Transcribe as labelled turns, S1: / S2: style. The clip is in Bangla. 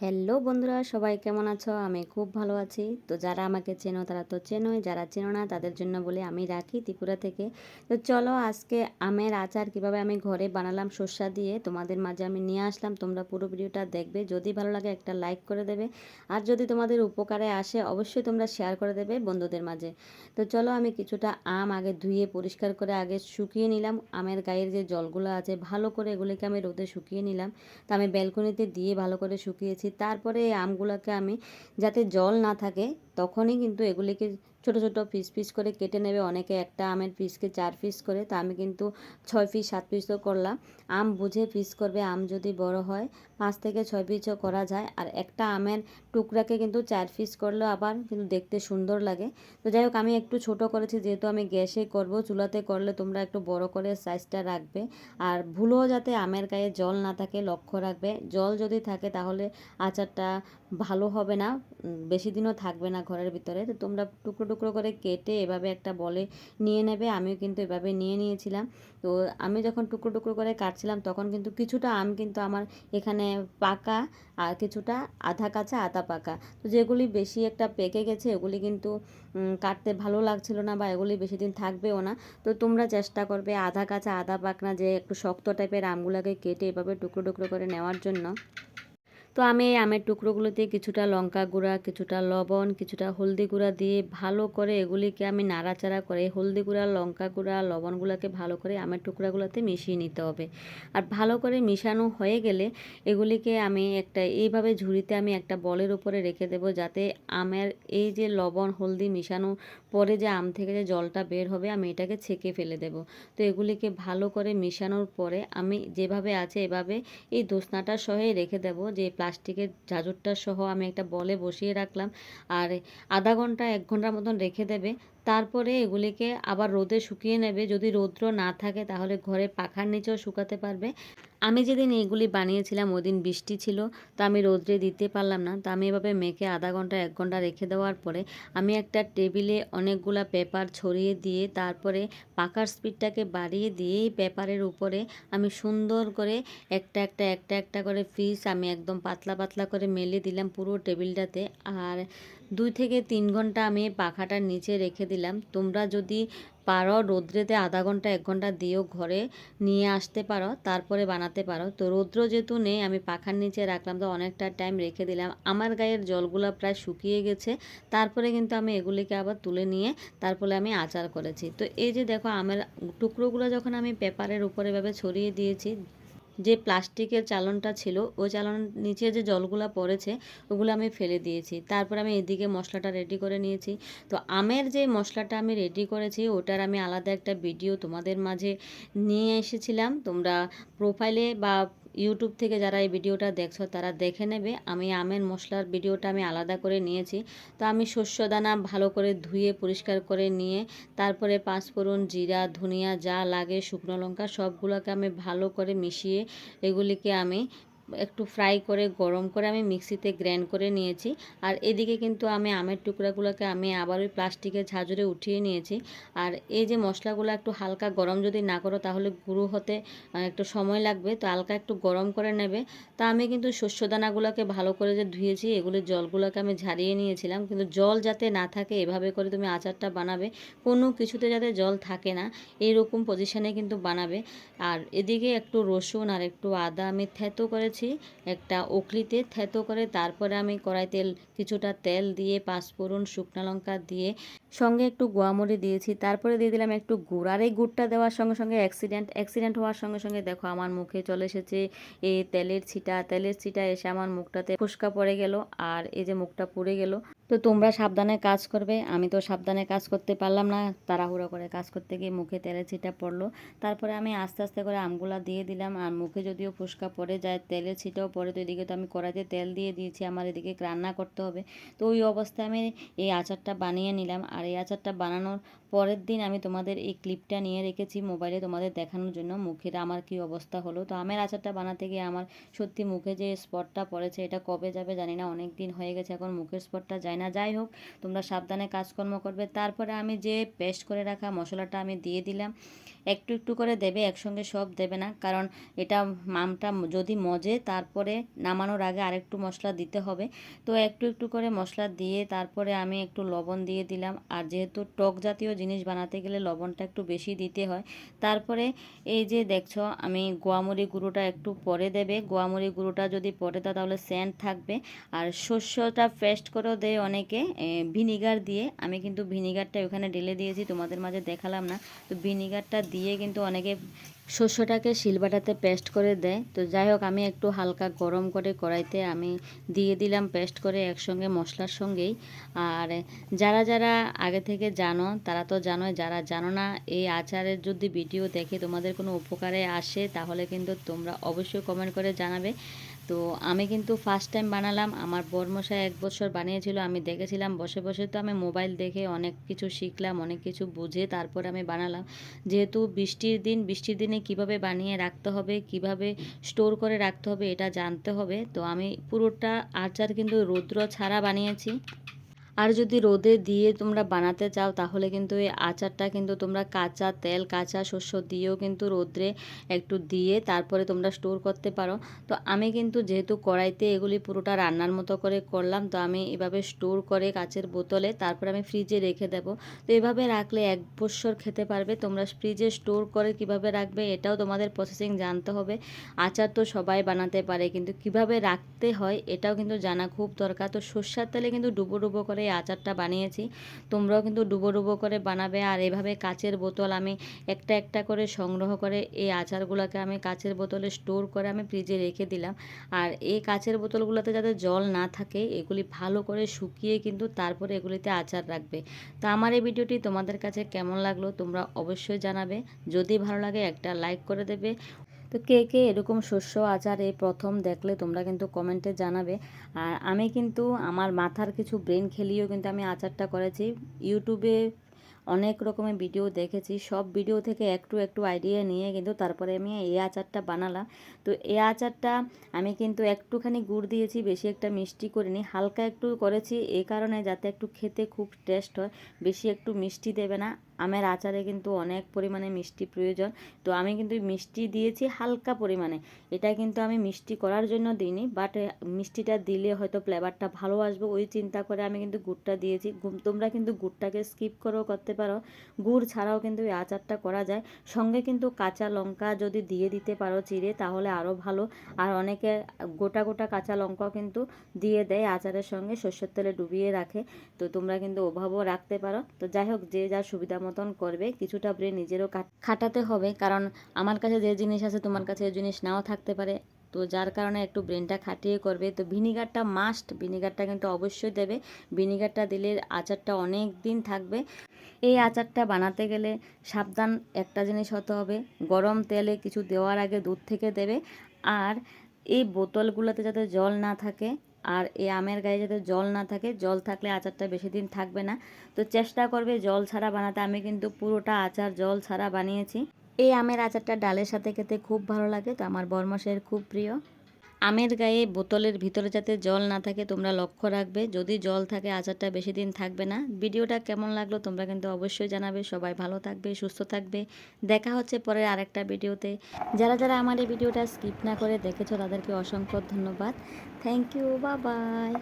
S1: হ্যালো বন্ধুরা, সবাই কেমন আছো? আমি খুব ভালো আছি। তো যারা আমাকে চেনো তারা তো চেনোই, যারা চেনো না তাদের জন্য বলে আমি রাখি ত্রিপুরা থেকে। তো চলো আজকে আমের আচার কীভাবে আমি ঘরে বানালাম সর্ষা দিয়ে তোমাদের মাঝে আমি নিয়ে আসলাম। তোমরা পুরো ভিডিওটা দেখবে। যদি ভালো লাগে একটা লাইক করে দেবে। আর যদি তোমাদের উপকারে আসে অবশ্যই তোমরা শেয়ার করে দেবে বন্ধুদের মাঝে। তো চলো আমি কিছুটা আম আগে ধুয়ে পরিষ্কার করে আগে শুকিয়ে নিলাম। আমের গায়ের যে জলগুলো আছে ভালো করে এগুলিকে আমি রোদে শুকিয়ে নিলাম। তা আমি ব্যালকনিতে দিয়ে ভালো করে শুকিয়েছি। তারপরে আমগুলোকে আমি যাতে জল না থাকে তখনই কিন্তু এগুলিকে ছোট ছোট পিস পিস করে কেটে নেবে। অনেকে একটা আমের পিসকে চার পিস করে, তা আমি কিন্তু ছয় পিস সাত পিসও করলাম। আম বুঝে পিস করবে, আম যদি বড় হয়, পাঁচ থেকে ছয় পিসও করা যায়। আর একটা আমের টুকরাকে কিন্তু চার পিস করলেও আবার কিন্তু দেখতে সুন্দর লাগে। তো যাই হোক, আমি একটু ছোট করেছি, যেহেতু আমি গ্যাসে করব, চুলাতে করলে তোমরা একটু বড় করে সাইজটা রাখবে। আর ভুলও যাতে আমের গায়ে জল না থাকে, লক্ষ্য রাখবে। জল যদি থাকে, তাহলে আচারটা ভালো হবে না বেশি দিনও থাকবে না ঘরের ভিতরে। তো তোমরা টুকরো টুকরো করে কেটে এভাবে একটা বলে নিয়ে নেবে, আমিও কিন্তু এভাবে নিয়ে নিয়েছিলাম। তো আমি যখন টুকরো টুকরো করে কাটছিলাম, তখন কিন্তু কিছুটা আম কিন্তু আমার এখানে পাকা আর কিছুটা আধা কাঁচা, আধা পাকা। তো যেগুলি বেশি একটা পেকে গেছে, এগুলি কিন্তু কাটতে ভালো লাগছিল না বা এগুলি বেশি দিন থাকবেও না। তো তোমরা চেষ্টা করবে আধা কাঁচা, আধা পাকনা, যে একটু শক্ত টাইপের আমগুলোকে কেটে এভাবে টুকরো টুকরো করে নেওয়ার জন্য। তো আমি এই আমের টুকরোগুলোতে কিছুটা লঙ্কা গুঁড়া, কিছুটা লবণ, কিছুটা হলদি গুঁড়া দিয়ে ভালো করে এগুলিকে আমি নাড়াচাড়া করে হলদি গুঁড়া, লঙ্কা গুঁড়া, লবণগুলোকে ভালো করে আমের টুকরাগুলোতে মিশিয়ে নিতে হবে। আর ভালো করে মিশানো হয়ে গেলে এগুলিকে আমি একটা, এইভাবে ঝুড়িতে আমি একটা বলের উপরে রেখে দেব যাতে আমের এই যে লবণ, হলদি মিশানো পরে যে আম থেকে যে জলটা বের হবে, আমি এটাকে ছেঁকে ফেলে দেব। তো এগুলিকে ভালো করে মেশানোর পরে আমি যেভাবে আছে এভাবে এই দোসনাটা সহে রেখে দেব। যে প্লাস্টিকের ঝাঁঝরটা সহ আমি একটা বলে বসিয়ে রাখলাম। আর আধা ঘণ্টা, এক ঘণ্টার মতন রেখে দেবে। তারপরে এগুলিকে আবার রোদে শুকিয়ে নেবে। যদি রৌদ্র না থাকে, তাহলে ঘরে পাখার নিচেও শুকাতে পারবে। আমি যেদিন এইগুলি বানিয়েছিলাম ওই দিন বৃষ্টি ছিল, তো আমি রোদ্রে দিতে পারলাম না। তো আমি এভাবে মেখে আধা ঘণ্টা, এক ঘণ্টা রেখে দেওয়ার পরে আমি একটা টেবিলে অনেকগুলা পেপার ছড়িয়ে দিয়ে, তারপরে পাকার স্পিডটাকে বাড়িয়ে দিয়ে পেপারের উপরে আমি সুন্দর করে একটা একটা একটা একটা করে পিস আমি একদম পাতলা পাতলা করে মেলে দিলাম পুরো টেবিলটাতে। আর দুই থেকে তিন ঘণ্টা আমি পাখাটার নিচে রেখে দিলাম তোমরা যদি পারো রৌদ্রেতে আধা ঘণ্টা, এক ঘণ্টা দিয়েও ঘরে, নিয়ে আসতে পারো, তারপরে বানাতে পারো। তো রৌদ্র যেহেতু নেই, আমি পাখার নিচে রাখলাম, তো অনেকটা টাইম রেখে দিলাম। আমার গায়ের জলগুলো প্রায় শুকিয়ে গেছে, তারপরে কিন্তু আমি এগুলিকে আবার তুলে নিয়ে তারপরে আমি আচার করেছি। তো এই যে দেখো, আমের টুকরোগুলো যখন আমি পেপারের উপরে এভাবে ছড়িয়ে দিয়েছি যে প্লাস্টিকের চালনটা ছিল ওই চালন নিচে যে জলগুলা পড়েছে, ওগুলো আমি ফেলে দিয়েছি। তারপর আমি এদিকে মশলাটা রেডি করে নিয়েছি। তো আমের যে মশলাটা আমি রেডি করেছি, ওটার আমি আলাদা একটা ভিডিও তোমাদের মাঝে নিয়ে এসেছিলাম। তোমরা প্রোফাইলে বা ইউটিউব থেকে যারা এই ভিডিওটা দেখছ, তারা দেখে নেবে। আমি আমের মশলার ভিডিওটা আমি আলাদা করে নিয়েছি। তো আমি শস্য দানা ভালো করে ধুয়ে, পরিষ্কার করে নিয়ে, তারপরে পাঁচফোড়ন, জিরা, ধনিয়া যা লাগে, শুকনো লঙ্কা সবগুলোকে আমি ভালো করে মিশিয়ে এগুলিকে আমি একটু ফ্রাই করে, গরম করে আমি মিক্সিতে গ্র্যান্ড করে নিয়েছি। আর এদিকে কিন্তু আমি আমের টুকরাগুলোকে আমি আবার ওই প্লাস্টিকের ঝাঁঝরে উঠিয়ে নিয়েছি। আর এই যে মশলাগুলো একটু হালকা গরম যদি না করো, তাহলে গুঁড়ো হতে একটু সময় লাগবে। তো হালকা একটু গরম করে নেবে। তা আমি কিন্তু শস্য দানাগুলোকে ভালো করে যে ধুয়েছি এগুলির জলগুলোকে আমি ঝারিয়ে নিয়েছিলাম। কিন্তু জল যাতে না থাকে, এভাবে করে তুমি আচারটা বানাবে। কোনো কিছুতে যাতে জল থাকে না এইরকম পজিশানে কিন্তু বানাবে। আর এদিকে একটু রসুন আর একটু আদা আমি থেতো করে নিয়েছি একটা ওকলিতে থেতো করে তারপরে আমি কড়াই তেল কিছুটা তেল দিয়ে, পাঁচফোড়ন, শুকনো লঙ্কা দিয়ে সঙ্গে একটু গোয়ামরি দিয়েছি, তারপরে দিয়ে দিলাম একটু গুড়। আর এই গুড়টা দেওয়ার সঙ্গে সঙ্গে অ্যাক্সিডেন্ট অ্যাক্সিডেন্ট হওয়ার সঙ্গে সঙ্গে দেখো আমার মুখে চলে এসেছে এই তেলের ছিটা। তেলের ছিটা এসে আমার মুখটাতে ফুসকা পড়ে গেল আর এই যে মুখটা পুড়ে গেল। তো তোমরা সাবধানে কাজ করবে, আমি তো সাবধানে কাজ করতে পারলাম না। তাড়াহুড়ো করে কাজ করতে গিয়ে মুখে তেলের ছিটা পড়ল। তারপরে আমি আস্তে আস্তে করে আমগুলা দিয়ে দিলাম আর মুখে যদিও ফুসকা পড়ে যায়, তেলের ছিটাও পড়ে, তো এদিকে তো আমি কড়াইতে তেল দিয়ে দিয়েছি, আমার এদিকে রান্না করতে হবে। তো ওই অবস্থায় আমি এই আচারটা বানিয়ে নিলাম আর এই আচারটা বানানোর পরের দিন আমি তোমাদের এই ক্লিপটা নিয়ে রেখেছি মোবাইলে তোমাদের দেখানোর জন্য মুখের আমার কি অবস্থা হলো। তো আমের আচারটা বানাতে গিয়ে আমার সত্যি মুখে যে স্পটটা পড়েছে এটা কবে যাবে জানি না, অনেক দিন হয়ে গেছে এখন মুখের স্পটটা যায় না। যাই হোক, তোমরা সাবধানে কাজকর্ম করবে। তারপরে আমি যে পেস্ট করে রাখা মশলাটা আমি দিয়ে দিলাম, একটু একটু করে দেবে, একসঙ্গে সব দেবে না। কারণ এটা মামটা যদি মজে তারপরে নামানোর আগে আরেকটু মশলা দিতে হবে। তো একটু একটু করে মশলা দিয়ে তারপরে আমি একটু লবণ দিয়ে দিলাম। আর যেহেতু টক জাতীয় জিনিস বানাতে গেলে লবণটা একটু বেশি দিতে হয়। তারপরে এই যে দেখছ, আমি গোয়ামরি গুঁড়োটা একটু পরে দেবে। গোয়ামরি গুঁড়োটা যদি পরে দাও, তাহলে সেন্ট থাকবে। আর শস্যটা পেস্ট করেও দেয় অনেকে ভিনিগার দিয়ে। আমি কিন্তু ভিনিগারটা ওখানে ঢেলে দিয়েছি, তোমাদের মাঝে দেখালাম না। তো ভিনিগারটা দিয়ে কিন্তু অনেকে শস্যটাকে শিলবাটাতে পেস্ট করে দেয়। তো যাই হোক, আমি একটু হালকা গরম করে কড়াইতে আমি দিয়ে দিলাম পেস্ট করে একসঙ্গে মশলার সঙ্গেই। আর যারা যারা আগে থেকে জানো, তারা তো জানোই, যারা জানো না, এই আচারের যদি ভিডিও দেখে তোমাদের কোনো উপকারে আসে, তাহলে কিন্তু তোমরা অবশ্যই কমেন্ট করে জানাবে। তো আমি কিন্তু ফার্স্ট টাইম বানালাম। আমার বরমশাই এক বছর বানিয়েছিল, আমি দেখেছিলাম, বসে বসে তো আমি মোবাইল দেখে অনেক কিছু শিখলাম, অনেক কিছু বুঝে তারপর আমি বানালাম। যেহেতু বৃষ্টির দিন, বৃষ্টির দিনে কীভাবে বানিয়ে রাখতে হবে, কীভাবে স্টোর করে রাখতে হবে এটা জানতে হবে। তো আমি পুরোটা আচার কিন্তু রৌদ্র ছাড়া বানিয়েছি। আর যদি রোদে দিয়ে তোমরা বানাতে চাও, তাহলে কিন্তু এই আচারটা কিন্তু তোমরা কাঁচা তেল, কাঁচা শস্য দিয়েও কিন্তু রোদ্রে একটু দিয়ে তারপরে তোমরা স্টোর করতে পারো। তো আমি কিন্তু যেহেতু কড়াইতে এগুলি পুরোটা রান্নার মতো করে করলাম, তো আমি এভাবে স্টোর করে কাচের বোতলে তারপরে আমি ফ্রিজে রেখে দেবো। তো এভাবে রাখলে এক বছর খেতে পারবে, তোমরা ফ্রিজে স্টোর করে কীভাবে রাখবে এটাও তোমাদের প্রসেসিং জানতে হবে। আচার তো সবাই বানাতে পারে, কিন্তু কীভাবে রাখতে হয় এটাও কিন্তু জানা খুব দরকার। তো সর্ষার তেলে কিন্তু ডুবো ডুবো করে এই আচারটা বানিয়েছি। তোমরাও কিন্তু ডুবো ডুবো করে বানাবে আর এভাবে কাচের বোতল আমি একটা একটা করে সংগ্রহ করে এই আচারগুলোকে আমি কাচের বোতলে স্টোর করে আমি ফ্রিজে রেখে দিলাম। আর এই কাচের বোতলগুলোতে যাতে জল না থাকে, এগুলি ভালো করে শুকিয়ে কিন্তু তারপরে এগুলিতে আচার রাখবে। তো আমার এই ভিডিওটি তোমাদের কাছে কেমন লাগল তোমরা অবশ্যই জানাবে। যদি ভালো লাগে একটা লাইক করে দেবে। তো কে কে এরকম শস্য আচার এই প্রথম দেখলে তোমরা কিন্তু কমেন্টে জানাবে। আর আমি কিন্তু আমার মাথার কিছু ব্রেন খেলিয়েও কিন্তু আমি আচারটা করেছি। ইউটিউবে অনেক রকমের ভিডিও দেখেছি। সব ভিডিও থেকে একটু একটু আইডিয়া নিয়ে কিন্তু তারপরে আমি এই আচারটা বানালাম। তো এই আচারটা আমি কিন্তু একটুখানি গুড় দিয়েছি, বেশি একটা মিষ্টি করিনি। হালকা একটু করেছি এই কারণে যাতে একটু খেতে খুব টেস্ট হয়। বেশি একটু মিষ্টি দেবে না। আমের আচারে কিন্তু অনেক পরিমাণে মিষ্টি প্রয়োজন। তো আমি কিন্তু মিষ্টি দিয়েছি হালকা পরিমাণে। এটা কিন্তু আমি মিষ্টি করার জন্য দিইনি বাট মিষ্টিটা দিলে হয়তো ফ্লেভারটা ভালো আসবে। ওই চিন্তা করে আমি কিন্তু গুড়টা দিয়েছি। তোমরা কিন্তু গুড়টাকে স্কিপ করেও করতে পারো। গুড় ছাড়াও কিন্তু এই আচারটা করা যায়। সঙ্গে কিন্তু কাঁচা লঙ্কা যদি দিয়ে দিতে পারো চিড়ে, তাহলে আরও ভালো। আর অনেকে গোটা গোটা কাঁচা লঙ্কাও কিন্তু দিয়ে দেয় আচারের সঙ্গে। সর্ষের তেলে ডুবিয়ে রাখে। তো তোমরা কিন্তু ওভাবেও রাখতে পারো। তো যাই হোক, যে যা সুবিধা মতন করবে, কিছুটা ব্রেন নিজেরও খাটাতে হবে। কারণ আমার কাছে যে জিনিস আছে, তোমার কাছে জিনিস নাও থাকতে পারে। তো যার কারণে একটু ব্রেনটা খাটিয়ে করবে। তো ভিনিগারটা মাস্ট ভিনিগারটা কিন্তু অবশ্যই দেবে। ভিনিগারটা দিলে আচারটা অনেক দিন থাকবে। এই আচারটা বানাতে গেলে সাবধান একটা জিনিস হতে হবে। গরম তেলে কিছু দেওয়ার আগে দুধ থেকে দেবে। আর এই বোতলগুলোতে যাতে জল না থাকে আর এই আমের গায়ে যাতে জল না থাকে, জল থাকলে আচারটা বেশি দিন থাকবে না। তো চেষ্টা করবে জল ছাড়া বানাতে। আমি কিন্তু পুরোটা আচার জল ছাড়া বানিয়েছি। এই আমের আচারটা ডালের সাথে খেতে খুব ভালো লাগে। তো আমার বর্মশের খুব প্রিয়। আমের গায়ে বোতলের ভিতরে যাতে জল না থাকে, তোমরা লক্ষ্য রাখবে। যদি জল থাকে, আচারটা বেশি দিন থাকবে না। ভিডিওটা কেমন লাগল, তোমরা কিন্তু অবশ্যই জানাবে। সবাই ভালো থাকবে, সুস্থ থাকবে। দেখা হচ্ছে পরে আরেকটা ভিডিওতে। যারা যারা আমার এই ভিডিওটা স্কিপ না করে দেখেছ, তাদেরকে অসংখ্য ধন্যবাদ। থ্যাংক ইউ বা বাই